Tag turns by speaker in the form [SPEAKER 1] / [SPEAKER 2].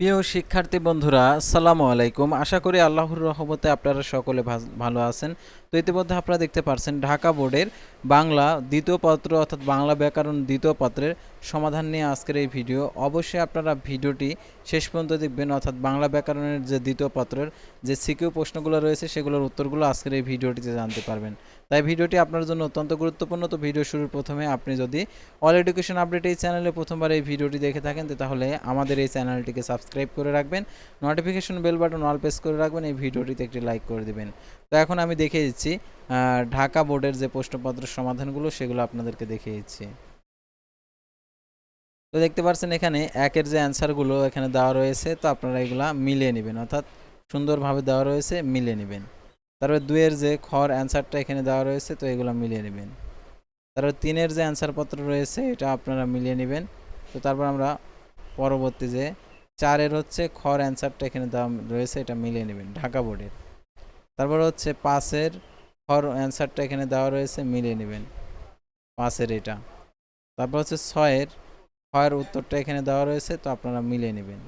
[SPEAKER 1] প্রিয় শিক্ষার্থী বন্ধুরা, আসসালামু আলাইকুম। আশা করি আল্লাহর রহমতে আপনারা সকলে ভালো আছেন। তো ইতিমধ্যে আপনারা দেখতে পারছেন, ঢাকা বোর্ডের বাংলা দ্বিতীয় পত্র অর্থাৎ বাংলা ব্যাকরণ দ্বিতীয় পত্রের সমাধান নিয়ে আজকের এই ভিডিও। অবশ্যই আপনারা ভিডিওটি শেষ পর্যন্ত দেখবেন, অর্থাৎ বাংলা ব্যাকরণের যে দ্বিতীয় পত্রের যে সিকিউ প্রশ্নগুলো রয়েছে, সেগুলোর উত্তরগুলো আজকের এই ভিডিওটিতে জানতে পারবেন। তাই ভিডিওটি আপনার জন্য অত্যন্ত গুরুত্বপূর্ণ। তো ভিডিও শুরুর প্রথমে আপনি যদি অল এডুকেশন আপডেট এই চ্যানেলে প্রথমবার এই ভিডিওটি দেখে থাকেন, তাহলে আমাদের এই চ্যানেলটিকে সাবস্ক্রাইব করে রাখবেন notification bell button all press করে রাখবেন, এই ভিডিওটিতে একটি লাইক করে দিবেন। তো এখন আমি দেখিয়ে দিচ্ছি ঢাকা বোর্ডের যে প্রশ্নপত্রের সমাধানগুলো, সেগুলো আপনাদেরকে দেখিয়ে দিচ্ছি। তো দেখতে পাচ্ছেন এখানে একের যে অ্যান্সারগুলো এখানে দেওয়া রয়েছে, তো আপনারা এগুলা মিলিয়ে নেবেন, অর্থাৎ সুন্দরভাবে দেওয়া রয়েছে, মিলিয়ে নেবেন। তারপরে দুইয়ের যে খর অ্যান্সারটা এখানে দেওয়া রয়েছে, তো এগুলো মিলিয়ে নেবেন। তারপর তিনের যে অ্যান্সারপত্র রয়েছে, এটা আপনারা মিলিয়ে নেবেন। তো তারপর আমরা পরবর্তী যে চারের হচ্ছে খর অ্যান্সারটা এখানে দাম রয়েছে, এটা মিলিয়ে নেবেন, ঢাকা বোর্ডের। তারপর হচ্ছে পাঁচের খর অ্যান্সারটা এখানে দেওয়া রয়েছে, মিলিয়ে নেবেন, পাঁচের এটা। তারপর হচ্ছে ছয়ের খয়ের উত্তরটা এখানে দেওয়া রয়েছে, তো আপনারা মিলিয়ে নেবেন।